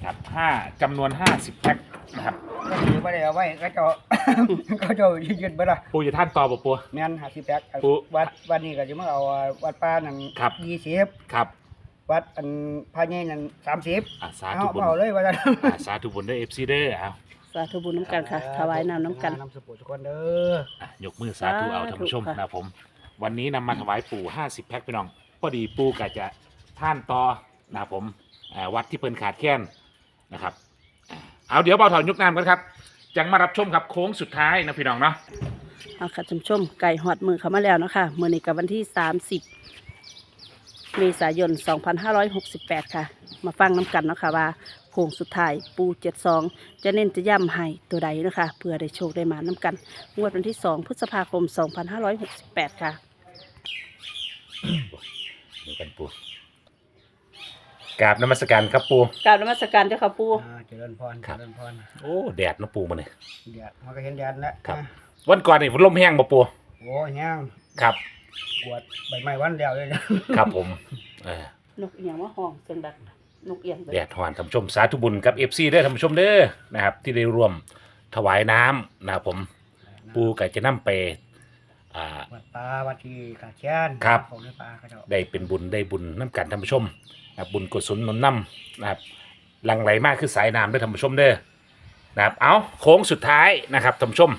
นี่ครับห้าจำนวนห้าสิบแพ็คนะครับก็ถือไม่ได้เอาไว้ก็เจะก็เจะยืดไปละปูจะท่านต่อปะปัวแม่นหาสิบแพ็คปุ๊วัดวัดนี้ก็จะมาเอาวัดป้านั่นครับ ยี่สิบครับวัดอันพระใหญ่นั่นสามสิบอ่าสาเอาธุบุญเอาเลยว่าจะอ่าสาธุบุญด้วยเอฟซีเด้อเอาสาธุบุญน้ำกันค่ะ ถวายน้ำน้ำกัน น้ำสปุทุกคนเด้อ อะยกมือสาธุเอาท่านผู้ชมสาธุค่ะ นะครับผม วันนี้นำมาถวายปู่ห้าสิบแพ็คพี่น้องพอดีปู่กะจะท่านต่อนะครับผมอ่าวัดที่เพิ่นขาดแคลน นะครับอ่าเอาเดี๋ยวเบาถอนยกน้ำกันครับจังมารับชมครับโค้งสุดท้ายนะพี่น้องเนาะเอาค่ะชมชมไก่หอดมือเข้ามาแล้วเนาะคะมือนี้กับวันที่ 30 เมษายน 2568 ค่ะ มาฟังน้ำกันเนาะค่ะว่าโค้งสุดท้ายปู72 จะเน้นจะย่ำให้ตัวใดเนาะคะเพื่อได้โชคได้มาน้ำกันงวดวันที่ 2 พฤษภาคม 2568 ค่ะเดี๋ยวกันปู่ กราบนมัสการครับปู่กราบนมัสการเจ้าค่ะปูอ่าเจริญพรครับเจริญพรโอ้แดดนะปู่มาเนี่ยแดดมันก็เห็นแดดแล้วครับอะวันก่อนนี่ฝนลมแห้งบ่ปู่โอ้ยย่างครับ กวดใบไม้วันเดียวเลยนะครับผมเออนกเอียงว่าห้องเสียงดังนกเอียงแดดหวานท่านผู้ชมสาธุบุญกับเอฟซีเด้อท่านผู้ชมเด้อนะครับ ที่ได้ร่วมถวายน้ำนะครับผมปู่ก็จะนํไป อ่า วัดป่าวัดที่ขาดแค้นครับ ของในป่าเขาเจ้าได้เป็นบุญได้บุญน้ำกันท่านผู้ชมนะครับบุญกุศลหนนน้ำนะครับหลังไหลมากคือสายน้ำด้วยท่านผู้ชมเด้อนะครับเอาโค้งสุดท้ายนะครับท่านผู้ชม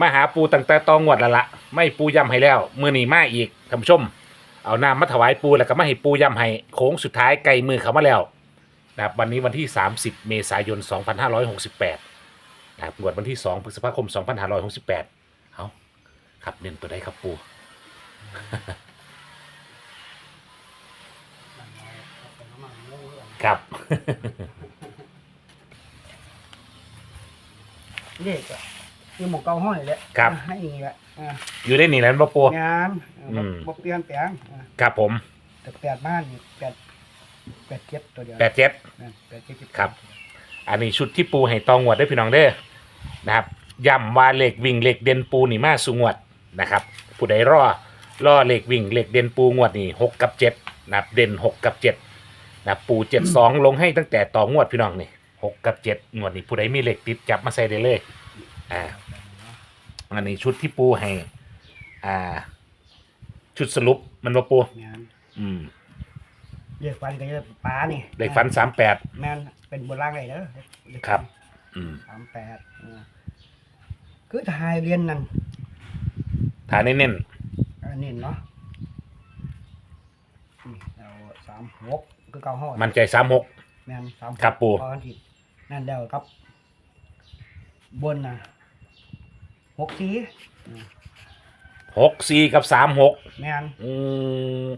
มาหาปูตั้งแต่ตองวดและละไม่ปูย้ำให้แล้วมือหนีมาอีกท่านผู้ชม เอาน้ำมาถวายปูแล้วก็มาให้ปูย้ำให้โค้งสุดท้ายไกลมือเขามาแล้วนะครับวันนี้วันที่ 30 เมษายน 2568นะครับงวดวันที่ 2 พฤษภาคม 2568เอา ครับเน้นตัวใดครับปูครับ เด็กอะนี่หมกเกาห้อยแหละครับ ให้อย่างงี้แหละอ่าอยู่ได้นี่แล้วบ่ปู งานอืม บกเปลี่ยนแปลงอ่าครับผมแต่แปดบ้านนี่แปดแปดเจ็ดตัวเดียวแปดเจ็ด นั่นแปดเจ็ดเจ็ดครับ อันนี้ชุดที่ปูให้ตองวดได้อพี่น้องเด้อนะครับย้ำว่าเหล็กวิ่งเหล็กเด่นปูนี่มาสูงวด นะครับผู้ใดรอรอเหล็กวิ่งเหล็กเด่นปูงวดนี่หกกับเจ็ดนะครับเด่นหกกับเจ็ดนะครับปูเจ็ดสองลงให้ตั้งแต่ต่องวดพี่น้องนี่หกกับเจ็ดงวดนี้ผู้ใดมีเหล็กติดจับมาใส่ได้เลยอ่าอันนี้ชุดที่ปูให้อ่า ชุดสรุปมันว่าปูงานอืมเรียกฟันก็จะปลานี่เหล็กฟันสามแปดแม่นเป็นบนล่างเลยเด้อเลขครับ อืม สามแปดอ่าคือถ่ายเรียนนั่น ฐานเน้นอันนี้เนาะนี่เราสามหกคือเก้าห้อๆ มันใจสามหก แม่นสามครับปู่ พอกันทีนั่นเดียวครับ บนนะหกสีอืมหกสี่กับสามหกแม่น อืม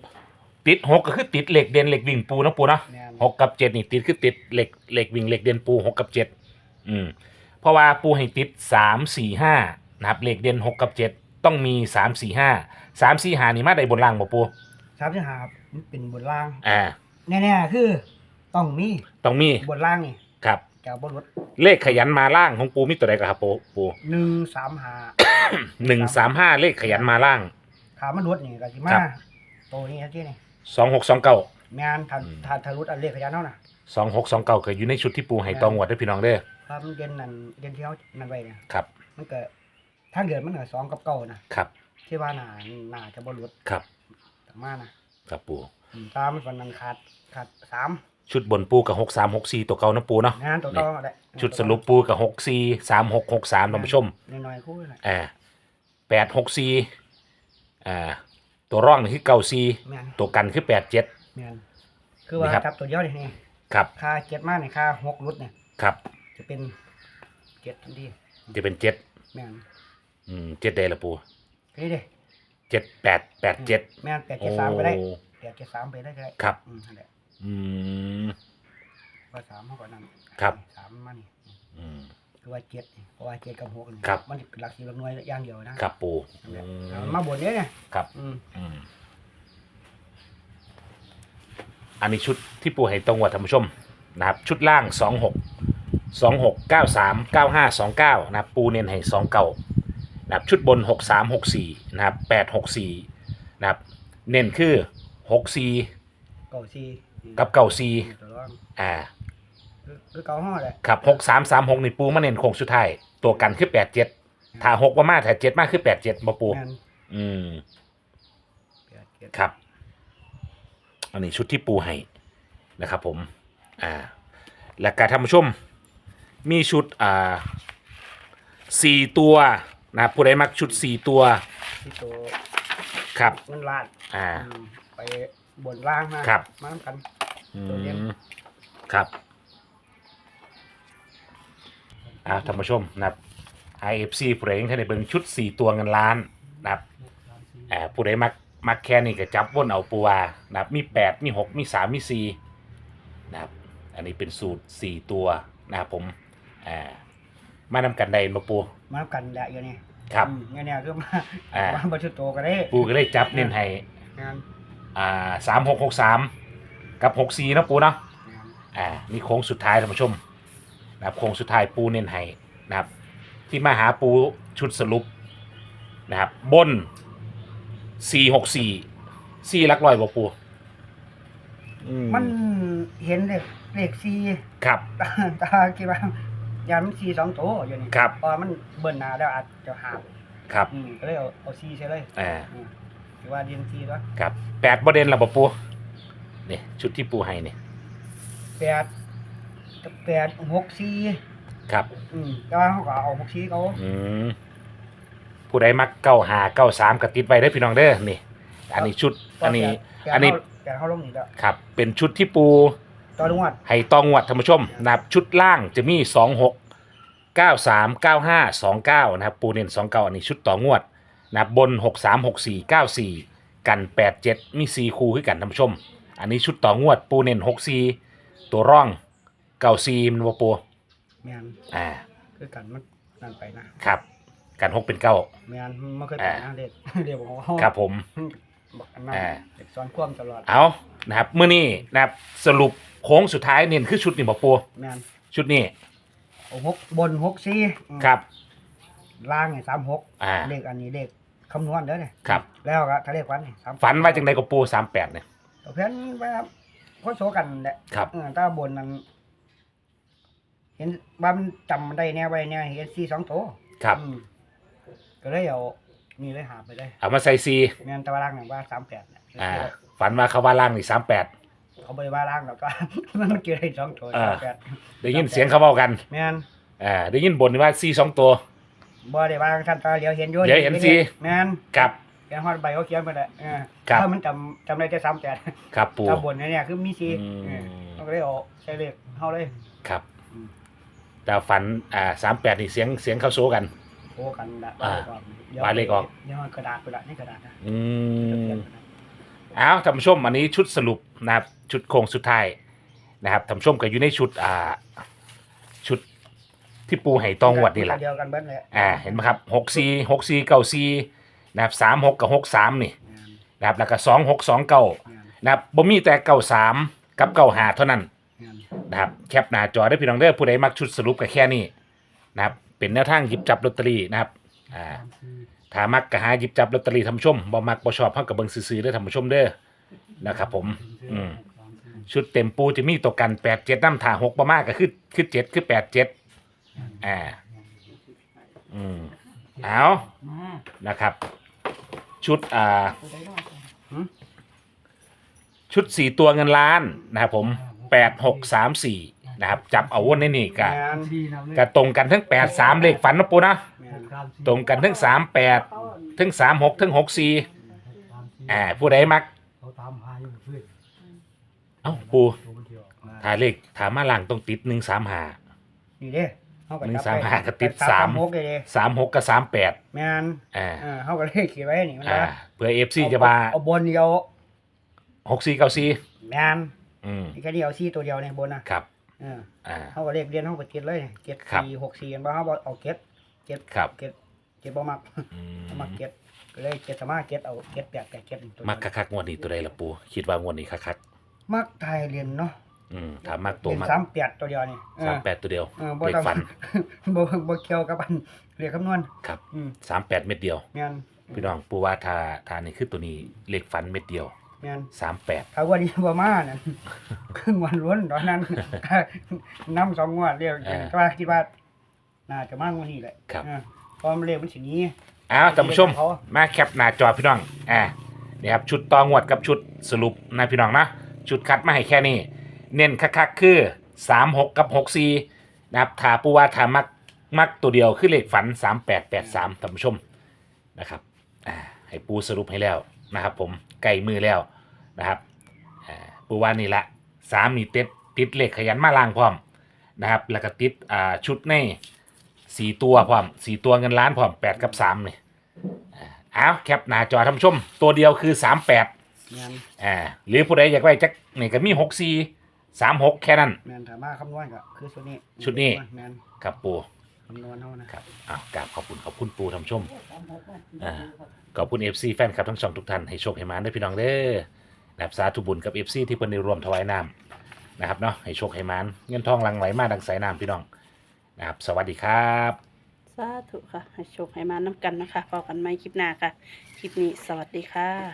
ติดหกก็คือติดเหล็กเด่นเหล็กวิ่งปูนะปูนะแม่น หกกับเจ็ดนี่ติดคือติดเหล็กเหล็กวิ่งเหล็กเด่นปูหกกับเจ็ดอืมเพราะว่าปูให้ติดสามสี่ห้านะครับเหล็กเด่นหกกับเจ็ด ต้องมีสามสี่ห้าสามสี่ห้านี่มาได้บนล่างบ่ปูสามสิบห้ามันเป็นบนล่างอ่า แน่ๆคือต้องมีต้องมีบนล่างนี่ครับ แกวบนรถเลขขยันมาล่างของปูมีตัวใดกับครับปูปูหนึ่งสามห้าหนึ่งสามห้าเลขขยันมาล่าง ขามันรถนี่ก็สิมาครับ โตนี่ที่นี่สองหกสองเก้า แม่นถ้าอืมถ้าถ้ารถอันเลขขยันเท่าน่ะสองหกสองเก้าเคยอยู่ในชุดที่ปูให้ตองวดด้วยพี่น้องเด้อถ้ามันเด่นนั่นเด่นที่เขานั่นไว้เนี่ยครับ มันก็ ทางเดือนมันก็สองกับเก้านะครับ ที่ว่าน่าน่าจะบนรถครับต่างมานะครับปูอืมตามมันฝันนั้นขาดขาดสามชุดบนปูกับหกสามหกสี่ตัวเก่านะปูเนาะงานตัวต่อแหละชุดสรุปปูกับหกสี่สามหกหกสามท่านผู้ชมน้อยๆคู่หน่อยอ่าแปดหกสี่อ่าตัวร่องนี่คือเก้าสี่แม่นตัวกันคือแปดเจ็ด แม่นคือว่านี่ครับ จับตัวเดียวนี่นี่ครับค่าเจ็ดมากเนี่ยค่าหกรุดเนี่ยครับ จะเป็นเจ็ดทันทีจะเป็นเจ็ดแม่น อืมเจ็ดได้ละปูนี่เด้เจ็ดแปดแปดเจ็ดแม่นแปดโอ้เจ็ดสามไปได้แปดเจ็ดสามไปได้ก็ได้ครับ อืมนั่นแหละอืม ว่าสามเขาก่อนนั่นครับ สามมานี่อืม คือว่าเจ็ดนี่เพราะว่าเจ็ดกับหกนี่ครับ มันเป็นหลักสี่หลักหน่วยอย่างเดียวนะครับปูนั่นแหละอืเอามมาบนเนี้ยเนี่ยครับ อืมอืม อันนี้ชุดที่ปูให้ตรงวัดท่านผู้ชมนะครับ ชุดล่างสองหกสองหกเก้าสามเก้าห้าสองเก้านะครับปูเน้นให้สองเก้า นะครับชุดบนหกสามหกสี่นะครับแปดหกสี่นะครับเน้นคือหกสี่เก้าสี่กับเก้าสี่ตัวรองอ่าคือคือเก่าห้อเลยครับหกสามสามหกนี่ปูมาเน้นโค้งสุดท้ายตัวกันคือแปดเจ็ดถ้าหกว่ามาถ้าเจ็ดมากคือแปดเจ็ดมาปูแม่นอืมแปดเจ็ดครับ อันนี้ชุดที่ปูให้นะครับผม อ่า และการทำชม มีชุด อ่าสี่ตัว นะครับผู้ใดมักชุดสี่ตัวที่ตัวครับเงินล้านอ่า อืมไปบนล่างมาครับ มาทำกัน อืตัวเดียวมครับอ่าท่านผู้ชมนะครับ IFC ผู้ใดยังท่านได้เบิ่งชุดสี่ตัวเงินล้านนะครับ อ่าผู้ใดมักมักแค่นี้ก็จับวนเอาปูวานะครับมีแปดมีหกมีสามมีสี่นะครับ อันนี้เป็นสูตรสี่ตัวนะครับผมอ่า มานำกันได้มาปูมาทำกันแหละอย่างนี้ครับ อืมเนี่ยเนี่ยคือมาอ่า มาบรรจุโตก็ได้ปูก็เลยจับเน้นให้งานอ่าสามหกหกสามกับหกสี่นะปูเนาะงานอ่านี่โค้งสุดท้ายท่านผู้ชมนะครับโค้งสุดท้ายปูเน้นให้นะครับ ที่มาหาปูชุดสรุปนะครับ บนสี่หกสี่สี่ลักลอยบ่ปูอืมันเห็นเลขเลขสี่ครับ ตาตาคิดว่า ยามันสี่สองโตอยู่นี่ครับ เพอมันเบิ่นหนาแล้วอาจจะหาบครับอืมก็เลยเอาเอาสี่ใช่เลยอ่าอืมถือว่าเรียนสี่แล้วครับแปดประเด็นละบ่ปูนี่ชุดที่ปูให้นี่แปดแปดหกสี่ครับ อืมแต่ว่าเขาก็เอาหกสี่เขาอืมผู้ใดมักเก้าหาเก้าสามกติดไว้ได้อพี่น้องเด้อนี่ อันนี้ชุดอันนี้แปดอันนี้เขาแปดเขาลงนี่แล้ว ครับ เป็นชุดที่ปู ต่อจังหวัดให้ตองวดท่านผู้ชมนะครับชุดล่างจะมีสองหกเก้าสามเก้าห้าสองเก้านะครับปูเน้นสองเก้าอันนี้ชุดต่องวดนะครับบนหกสามหกสี่เก้าสี่กันแปดเจ็ดมีสี่คู่ขึ้นกันท่านผู้ชม อันนี้ชุดต่องวดปูเน้นหกสี่ตัวร่องเก้าสี่มันว่าปูแม่นอ่าคือกันมันนั่นไปนะครับกันหกเป็นเก้าแม่นมันเคยเป็นนะเด็กเด็กของเขาครับผม บอกอันนั้นอ่า เด็กสอนความตลอดเอา นะครับเมื่อนี้นะครับสรุปโค้งสุดท้ายเน้นคือชุดนี้บอกปูแม่นชุดนี้เอาหกบนหกสี่อืมครับ ล่างเนี่ยสามหกอ่า เลขอันนี้เลขคำนวณเด้อเนี่ยครับ แล้วก็ถ้าเลขวันนี่สามฝันไว้จังใดกับปูสามแปดเนี่ยเพื่อนว่าเขาโชกันแหละครับ เออถ้าบนนั้นเห็นว่ามันจำได้แน่ไว้แน่เห็นสี่สองตัวครับ อืมก็เลยเอานี่เลยหาไปเลยเอามาใส่ซีแม่นแตะวันล่างเนี่ยว่าสามแปดเนี่ย อ่า ฝันว่าเขาว่าล่างนี่สามแปด เขาบริว่าล่างแล้วก็ มันเกี่ยวได้สองตัวอ่า สามแปดได้ยินเสียงเขาเว้ากันแม่นอ่าได้ยินบนว่าซีสองตัว บ่ได้ว่าท่านตาเหลียวเห็นอยู่เดี๋ยวเห็นสิ แม่นครับ เขียนฮอดใบเขาเขียนไปแล้วเออครับ ถ้ามันจำจำได้แต่สามแปดครับปู ถ้าบนเนี่ยคือมีสี่อืม เออเขาก็เลยเอาใช้เลขเฮาเลย ครับ อืม แต่ฝันอ่าสามแปดนี่เสียงเสียงเขาโซกัน โอ้กันละอ่าดี๋ยววาดเลขออก เดี๋ยวเอากระดาษไปละนี่กระดาษนะอืจะม เขียนไปนะเอาท่านผู้ชมอันนี้ชุดสรุปนะครับ ชุดโค้งสุดท้ายนะครับท่านผู้ชมก็อยู่ในชุดอ่าชุดที่ปูไห่ตองวดนี่แหละเดียวกันเบิ้ลเลยอ่าเห็นไหมครับหกสี่หกสี่เก้าสี่นะครับสามหกกับหกสามนี่นะครับแล้วก็สองหกสองเก้าแม่นนะครับบ่มีแต่เก้าสามกับเก้าหาเท่านั้นแม่นนะครับแคปหน้าจอได้พี่น้องเด้อผู้ใดมักชุดสรุปก็แค่นี้นะครับเป็นแนวทางหยิบจับลอตเตอรี่นะครับอ่า ถ้ามักก็หาหยิบจับลอตเตอรี่ท่านผู้ชมบ่มักบ่ชอบเฮากับเบิ่งซื่อๆเด้อท่านผู้ชมเด้อนะครับผม อืมชุดเต็มปูจะมีตัวกัน8 7นำถ้า6บ่มากก็คือคือ7คือ8 7อ่าอืมเอานะครับ ชุดอ่าชุดสี่ตัวเงินล้านนะครับผมแปดหกสามสี่นะครับ จับเอาวนในนี่กะแม่นกะตรงกันทั้งแปดสามเลขฝันนะปูนะแม่น ตรงกันทั้งสามแปดทั้งสามหกทั้งหกสี่อ่าผู้ใดมัก เขาตามหาอยู่เพื่อนเอ้าปูตัวมันเที่ยวถ้าเลขถามมาล่างต้องติดหนึ่งสามหา นี่เด้เฮาก็หนึ่งจับสามไปห้าก็ติดแปสาม หกเลยเด้สามหกกับสามแปดแม่นอ่าเออเฮาก็เลยเขียนไว้นี่มันอ่าว่าเผื่อเอฟซีจะมาเอาบนเดียวหกสี่เก้าสี่แม่นอืมแค่นี้เอาซี่ตัวเดียวในบนนะครับเอออ่า เฮาก็เลขเรียนเฮาก็เก็บเลยเก็บครับ สี่หกสี่กันบ่เฮาบ่เอาเก็บ เก็บครับ เก็บเก็บบ่มักอืมบ่มักเก็บก็เลยเก็บสามารถเก็บเอาเก็บแปดแปดเก็บตัวเดียวมักคักๆงวดนี้ตัวใดละปูคิดว่างวดนี้คักมักไทยเรียนเนาะๆอืมถามมักตัวเรียนมักสามแปดตัวเดียวนี่เออ สามแปดตัวเดียวเออบ่เลขต้องฝันบ่บ่เกี่ยวกับอันเรียกคำนวณครับอืมสามแปดเม็ดเดียว แม่นพี่น้องปูว่าทาทานี่คือตัวนี้เลขฝันเม็ดเดียวแม่นสามแปดถ้าวันนี้บ่มานั่น ครึ่งวันล้วนตอนนั้น น้ำสองงวดเรียกเออก็ว่าคิดว่า น่าจะมากกว่านี้แหละครับเออเพราะมันเรียกมันสิหนี้ อ้าวท่านผู้ชม เขา มาแคปหน้าจอพี่น้อง อ่านี่ครับชุดต่องวดกับชุดสรุปนะพี่น้องนะ ชุดคัดมาให้แค่นี้ เน้นคักๆคือสามหกกับหกสี่นะครับถาปูว่าถามักมักตัวเดียวคือเลขฝันสามแปดแปดสามท่านผู้ชมนะครับ อ่า ให้ปูสรุปให้แล้วนะครับผมไก่มือแล้วนะครับ อ่า ปูว่านี่ละสามนี่ติดติดเลขขยันมาล่างพร้อมนะครับ แล้วก็ติด อ่า ชุดใน สี่ตัวพร้อมสี่ตัวเงินล้านพร้อมแปดกับสามนี่เอาแคปหน้าจอท่านผู้ชม ตัวเดียวคือสามแปดแม่นอ่าหรือผู้ใดอยากได้จักนี่ก็มีหกสี่สามหกแค่นั้น แม่นถ้ามาคำนวณก็คือชุดนี้ชุดนี้ แม่นครับปูคำนวณเท่านะครับอ้าวกราบขอบคุณขอบคุณปูท่านผู้ชมอ่าขอบคุณเอฟซีแฟนคลับทั้งสองทุกท่านให้โชคให้มาได้พี่น้องเด้อนะครับสาธุบุญกับเอฟซีที่เพิ่นได้ร่วมถวายน้ำนะครับเนาะให้โชคให้มานเงินทองหลังไหลมาดังสายน้ำพี่น้อง นะครับ สวัสดีครับ สาธุค่ะ ให้โชคให้มาน้ำกันนะคะพอกันไหมคลิปหน้าค่ะ คลิปนี้สวัสดีค่ะ